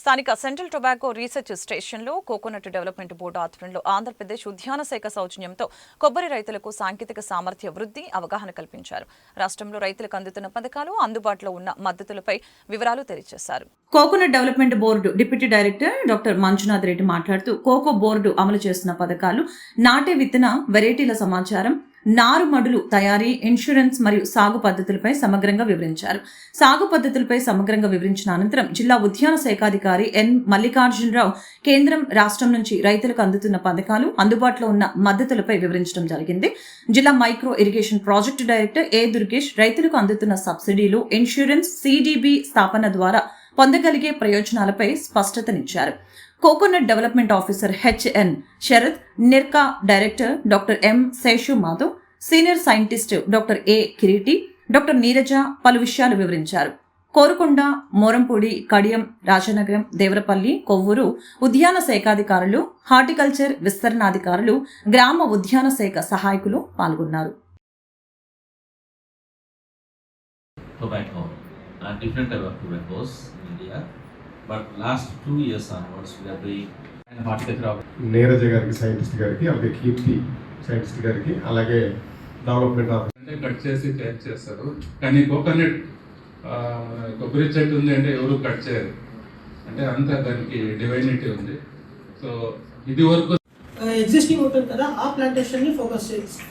స్థానిక central tobacco research స్టేషన్లో coconut development board ఆధ్వర్యంలో ఆంధ్రప్రదేశ్ ఉద్యాన శాఖ సౌజన్యంతో కొబ్బరి రైతులకు సాంకేతిక సామర్థ్య వృద్ధి అవగాహన కల్పించారు. రాష్ట్రంలో రైతులకు అందుతున్న పథకాలు అందుబాటులో ఉన్న మద్దతులపై వివరాలు తెలియజేశారు. Coconut development board deputy director doctor Manjunath Reddy మాట్లాడుతూ కోకో బోర్డు అమలు చేస్తున్న పథకాలు నాటే విత్తన వెరైటీల సమాచారం నారుమడులు తయారీ ఇన్సూరెన్స్ మరియు సాగు పద్ధతులపై సమగ్రంగా వివరించారు. సాగు పద్ధతులపై సమగ్రంగా వివరించిన అనంతరం జిల్లా ఉద్యాన శాఖాధికారి ఎన్ మల్లికార్జునరావు కేంద్రం రాష్ట్రం నుంచి రైతులకు అందుతున్న పథకాలు అందుబాటులో ఉన్న మద్దతులపై వివరించడం జరిగింది. జిల్లా micro irrigation project director A Durgesh రైతులకు అందుతున్న సబ్సిడీలు ఇన్సూరెన్స్ సిడిబి స్థాపన ద్వారా పొందగలిగే ప్రయోజనాలపై స్పష్టతనిచ్చారు. Coconut development officer H N Sarath NIRCA director doctor M Seshu Madhav senior scientist doctor A Kireeti doctor Neeraja పలు విషయాలు వివరించారు. కోరుకొండ మోరంపూడి కడియం రాజనగరం దేవరపల్లి కొవ్వూరు ఉద్యాన శాఖాధికారులు హార్టికల్చర్ విస్తరణాధికారులు గ్రామ ఉద్యాన శాఖ సహాయకులు పాల్గొన్నారు. Tobacco, uh, different type of tobaccos in India. Two years onwards, we are doing and horticulture of Neeraja గారికి సైంటిస్ట్ గారికి అలాగే కీర్తి సైంటిస్ట్ గారికి అలాగే డెవలప్మెంట్ ఆఫ్ అంటే కట్ చేసి తయారు చేస్తారు. కానీ కోకోనట్ ఆ, కొబ్బరి చెట్టు ఉంది అంటే ఎవరు కట్ చేయరు. అంటే అంత దానికి డివైనిటీ ఉంది. సో ఇది వరకు ఎగ్జిస్టింగ్ ఉంటుంది కదా ఆ ప్లాంటేషన్ని ఫోకస్ చేసి